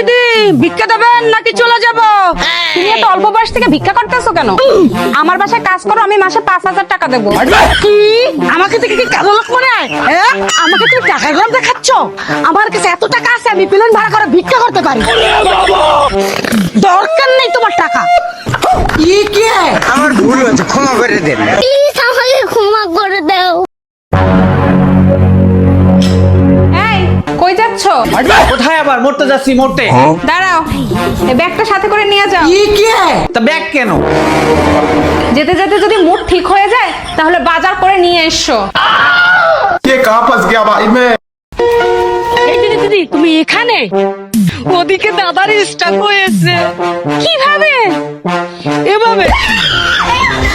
দিদি ভিক্ষা দেবেন নাকি চলে যাব? তুমি এত অল্প বয়স থেকে ভিক্ষা করতেছো কেন? আমার বাসায় কাজ করো আমি মাসে পাঁচ হাজার টাকা দেবো। কি? আমাকে থেকে কি কালো লোক মনে হয়? হ্যাঁ? আমাকে তুমি টাকার গরম দেখাচ্ছ? আমার কাছে এত টাকা আছে আমি প্লেন ভাড়া করে ভিক্ষা করতে পারি। দরকার নেই তোমার টাকা। ই কি? আমার ভুল হয়েছে ক্ষমা করে দেন। যাচ্ছ কোথায় আবার? মরতে যাচ্ছি মরতে। হ্যাঁ। দাঁড়াও। এই ব্যাগটা সাথে করে নিয়ে যাও। কি কে? তা ব্যাগ কেন? যেতে যেতে যদি মুড ঠিক হয়ে যায় তাহলে বাজার করে নিয়ে এসো। কে কাপাস গিয়া ভাই মে দিদি তুমি এখানে? ওদিকে দাদার স্ট্রোক হয়েছে। কীভাবে? এভাবে?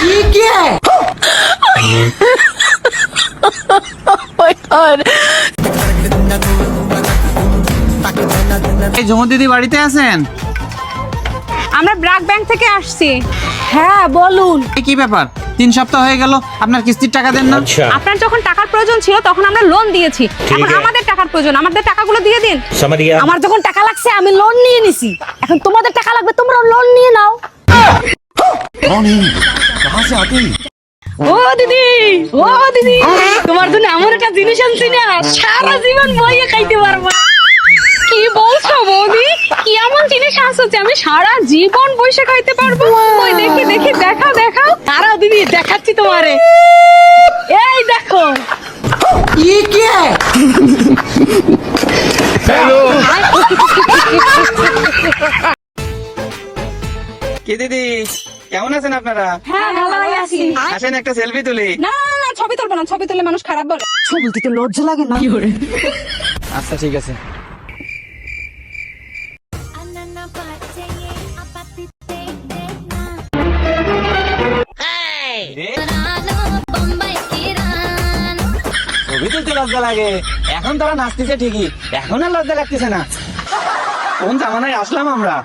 কি? কে Oh. দিদি বাড়িতে আছেন? আমরা ব্র্যাক ব্যাংক থেকে আসছি। হ্যাঁ বলুন। কি ব্যাপার? তিন সপ্তাহ হয়ে গেল আপনার কিস্তির টাকা দেন না? আপনার যখন টাকার প্রয়োজন ছিল তখন আমরা লোন দিয়েছি। এখন আমাদের টাকার প্রয়োজন। আমাদের টাকাগুলো দিয়ে দিন। আমার যখন টাকা লাগছে আমি লোন নিয়ে নিছি। এখন তোমাদের টাকা লাগবে তোমরা লোন নিয়ে নাও। ও দিদি ও দিদি তোমার জন্য এমন একটা জিনিস আনছি না সারা জীবন বইয়ে খাইতে পারব কি বলছো বৌদি? কি এমন জিনিস আমি সারা জীবন বসে খাইতে পারব? ওই দেখি দেখি দেখাও দেখাও। তারাও দিদি দেখাচ্ছি তোমারে। এই দেখো। ই কে? কি দিদি কেমন আছেন আপনারা? হ্যাঁ ভালো আছি। আসেন একটা সেলফি তুলি। না না, না ছবি তুলবো না ছবি তুললে মানুষ খারাপ বলে। ছবি দিতে লজ্জা লাগে না? আচ্ছা ঠিক আছে। ছবি লজ্জা লাগে। এখন তারা নাচতেছে ঠিকই, এখন আর লজ্জা লাগতেছে না। কোন জামানায় আসলাম আমরা?